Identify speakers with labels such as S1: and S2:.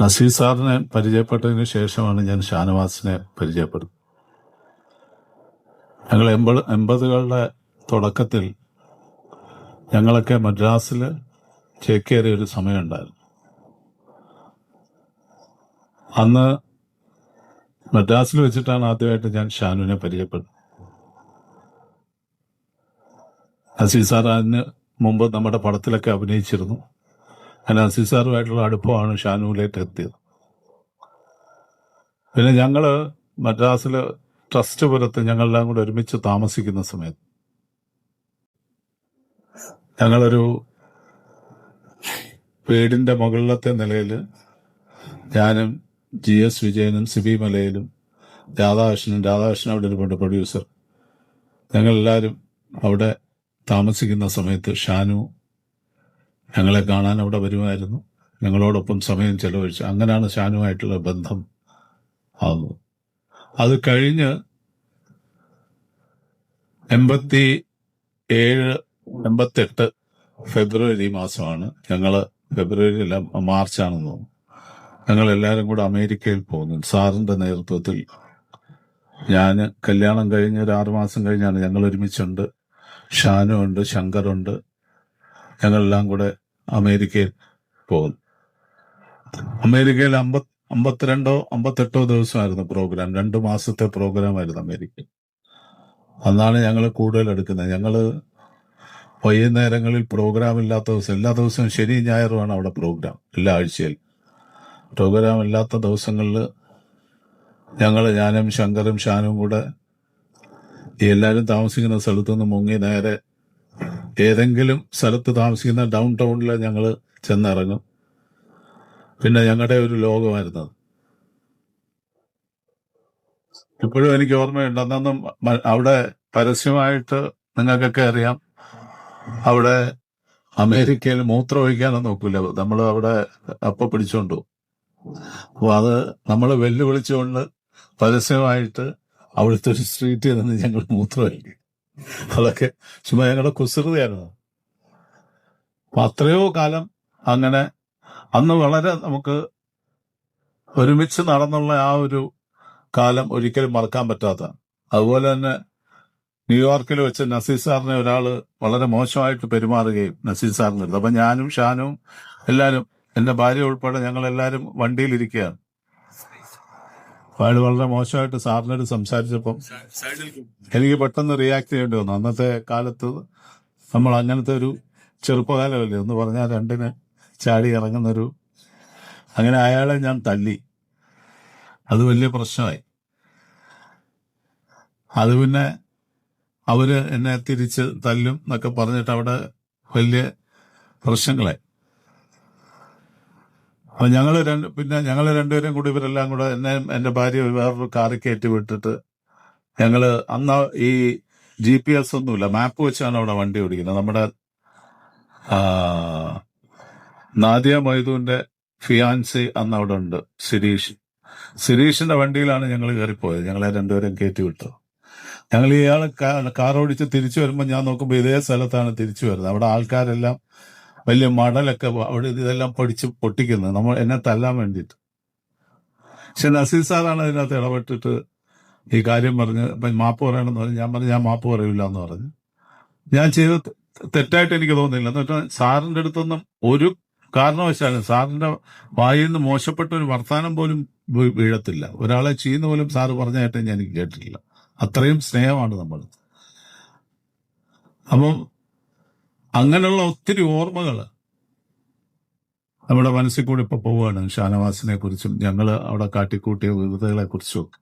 S1: നസീർ സാറിനെ പരിചയപ്പെട്ടതിന് ശേഷമാണ് ഞാൻ ഷാനവാസിനെ പരിചയപ്പെടുന്നത്. ഞങ്ങൾ എൺപത് എൺപതുകളുടെ തുടക്കത്തിൽ ഞങ്ങളൊക്കെ മദ്രാസിൽ ചേക്കേറിയ ഒരു സമയമുണ്ടായിരുന്നു. അന്ന് മദ്രാസിൽ വെച്ചിട്ടാണ് ആദ്യമായിട്ട് ഞാൻ ഷാനുവിനെ പരിചയപ്പെടുന്നത്. നസീർ സാർ അതിന് മുമ്പ് നമ്മുടെ പടത്തിലൊക്കെ അഭിനയിച്ചിരുന്നു. നസീർ സാറുമായിട്ടുള്ള അടുപ്പമാണ് ഷാനൂലേറ്റ് എത്തിയത്. പിന്നെ ഞങ്ങൾ മദ്രാസിൽ ട്രസ്റ്റ് പുരത്ത് ഞങ്ങളെല്ലാം കൂടെ ഒരുമിച്ച് താമസിക്കുന്ന സമയത്ത് ഞങ്ങളൊരു വീടിന്റെ മുകളിലത്തെ നിലയിൽ ഞാനും ജി എസ് വിജയനും സിബി മലയിലും രാധാകൃഷ്ണനും രാധാകൃഷ്ണൻ അവിടെ ഇരിപ്പുണ്ട് പ്രൊഡ്യൂസർ ഞങ്ങളെല്ലാവരും അവിടെ താമസിക്കുന്ന സമയത്ത് ഷാനു ഞങ്ങളെ കാണാൻ അവിടെ വരുമായിരുന്നു. ഞങ്ങളോടൊപ്പം സമയം ചെലവഴിച്ചു. അങ്ങനെയാണ് ഷാനുമായിട്ടുള്ള ബന്ധം ആകുന്നത് അത് കഴിഞ്ഞ് എൺപത്തി ഏഴ് എൺപത്തെട്ട് ഫെബ്രുവരി മാസമാണ്. ഞങ്ങൾ ഫെബ്രുവരി അല്ല മാർച്ചാണെന്ന് തോന്നുന്നു. ഞങ്ങൾ എല്ലാവരും കൂടെ അമേരിക്കയിൽ പോകുന്നു. സാറിന്റെ നേതൃത്വത്തിൽ ഞാൻ കല്യാണം കഴിഞ്ഞ് ഒരു ആറുമാസം കഴിഞ്ഞാണ് ഞങ്ങൾ ഒരുമിച്ചുണ്ട് ഷാനു ഉണ്ട് ശങ്കറുണ്ട്. ഞങ്ങളെല്ലാം കൂടെ അമേരിക്കയിൽ പോകുന്നു അമേരിക്കയിൽ അമ്പത് അമ്പത്തിരണ്ടോ അമ്പത്തെട്ടോ ദിവസമായിരുന്നു പ്രോഗ്രാം രണ്ടു മാസത്തെ പ്രോഗ്രാം ആയിരുന്നു അമേരിക്ക അന്നാണ് ഞങ്ങൾ കൂടുതൽ എടുക്കുന്നത്. ഞങ്ങൾ വൈകുന്നേരങ്ങളിൽ പ്രോഗ്രാം ഇല്ലാത്ത ദിവസം എല്ലാ ദിവസവും ശനി ഞായറുമാണ് അവിടെ പ്രോഗ്രാം എല്ലാ ആഴ്ചയിൽ പ്രോഗ്രാം ഇല്ലാത്ത ദിവസങ്ങളിൽ ഞങ്ങൾ ഞാനും ശങ്കറും ഷാനും കൂടെ എല്ലാവരും താമസിക്കുന്ന സ്ഥലത്തു നിന്ന് മുങ്ങി നേരെ ഏതെങ്കിലും സ്ഥലത്ത് താമസിക്കുന്ന ഡൗൺ ടൗണിൽ ഞങ്ങൾ ചെന്നിറങ്ങും. പിന്നെ ഞങ്ങളുടെ ഒരു ലോകമായിരുന്നത്. ഇപ്പോഴും എനിക്ക് ഓർമ്മയുണ്ട് അന്നൊന്നും അവിടെ പരസ്യമായിട്ട് നിങ്ങൾക്കൊക്കെ അറിയാം. അവിടെ അമേരിക്കയിൽ മൂത്രം ഒഴിക്കാനൊന്നും നോക്കില്ല നമ്മൾ അവിടെ അപ്പ പിടിച്ചോണ്ടു. അപ്പൊ അത് നമ്മൾ വെല്ലുവിളിച്ചുകൊണ്ട് പരസ്യമായിട്ട് അവിടുത്തെ ഒരു സ്ട്രീറ്റിൽ നിന്ന് ഞങ്ങൾ മൂത്രം ഒഴിക്കും. അതൊക്കെ ചുമ്മാ ഞങ്ങളുടെ കുസൃതയായിരുന്നു. അത്രയോ കാലം അങ്ങനെ അന്ന് വളരെ നമുക്ക് ഒരുമിച്ച് നടന്നുള്ള ആ ഒരു കാലം ഒരിക്കലും മറക്കാൻ പറ്റാത്ത. അതുപോലെ തന്നെ ന്യൂയോർക്കിൽ വെച്ച് നസീർ സാറിനെ ഒരാൾ വളരെ മോശമായിട്ട് പെരുമാറുകയും നസീർ സാറിന് അപ്പൊ ഞാനും ഷാനും എല്ലാവരും എന്റെ ഭാര്യ ഉൾപ്പെടെ ഞങ്ങൾ എല്ലാരും വണ്ടിയിലിരിക്കുകയാണ്. അയാൾ വളരെ മോശമായിട്ട് സാറിനോട് സംസാരിച്ചപ്പം എനിക്ക് പെട്ടെന്ന് റിയാക്ട് ചെയ്യേണ്ടി വന്നു. അന്നത്തെ കാലത്ത് നമ്മൾ അങ്ങനത്തെ ഒരു ചെറുപ്പകാലമല്ലേ? എന്ന് പറഞ്ഞാൽ രണ്ടിന് ചാടി ഇറങ്ങുന്നൊരു അങ്ങനെ അയാളെ ഞാൻ തല്ലി. അത് വലിയ പ്രശ്നമായി. അത് പിന്നെ അവർ എന്നെ തിരിച്ച് തല്ലും എന്നൊക്കെ പറഞ്ഞിട്ട് അവിടെ വലിയ പ്രശ്നങ്ങളായി. അപ്പൊ ഞങ്ങൾ രണ്ട് പിന്നെ ഞങ്ങൾ രണ്ടുപേരും കൂടി ഇവരെല്ലാം കൂടെ എന്നെ എന്റെ ഭാര്യ വേറൊരു കാറി കയറ്റി വിട്ടിട്ട് ഞങ്ങൾ അന്ന് ഈ ജി പി എസ് ഒന്നുമില്ല മാപ്പ് വെച്ചാണ് അവിടെ വണ്ടി ഓടിക്കുന്നത്. നമ്മുടെ നാദിയ മൈദൂന്റെ ഫിയാൻസി അന്ന് അവിടെ ഉണ്ട് സിരീഷ് സിരീഷിന്റെ വണ്ടിയിലാണ് ഞങ്ങൾ കയറിപ്പോയത്. ഞങ്ങളെ രണ്ടുപേരും കയറ്റി വിട്ടത് ഞങ്ങൾ ഇയാൾ കാർ ഓടിച്ച് തിരിച്ചു വരുമ്പോൾ ഞാൻ നോക്കുമ്പോൾ ഇതേ സ്ഥലത്താണ് തിരിച്ചു വരുന്നത്. അവിടെ ആൾക്കാരെല്ലാം വലിയ മടലൊക്കെ അവിടെ ഇതെല്ലാം പഠിച്ച് പൊട്ടിക്കുന്നത്. നമ്മൾ എന്നെ തല്ലാൻ വേണ്ടിയിട്ട്. പക്ഷെ നസീർ സാറാണ് അതിനകത്ത് ഇടപെട്ടിട്ട് ഈ കാര്യം പറഞ്ഞ് ഇപ്പൊ മാപ്പ് പറയണമെന്ന് പറഞ്ഞു. ഞാൻ പറഞ്ഞു ഞാൻ മാപ്പ് പറയില്ല എന്ന് പറഞ്ഞു. ഞാൻ ചെയ്ത തെറ്റായിട്ട് എനിക്ക് തോന്നുന്നില്ല. എന്ന് വെച്ചാൽ സാറിന്റെ അടുത്തൊന്നും ഒരു കാരണവശാലും സാറിന്റെ വായിൽ നിന്ന് മോശപ്പെട്ട ഒരു വർത്താനം പോലും വീഴത്തില്ല. ഒരാളെ ചെയ്യുന്ന പോലും സാറ് പറഞ്ഞായിട്ട് ഞാൻ എനിക്ക് കേട്ടിട്ടില്ല. അത്രയും സ്നേഹമാണ് നമ്മൾ അപ്പം അങ്ങനെയുള്ള ഒത്തിരി ഓർമ്മകൾ നമ്മുടെ മനസ്സിൽ കൂടി ഇപ്പൊ പോവുകയാണ്. ഷാനവാസിനെ കുറിച്ചും ഞങ്ങൾ അവിടെ കാട്ടിക്കൂട്ടിയ വിവിധകളെ കുറിച്ചും ഒക്കെ.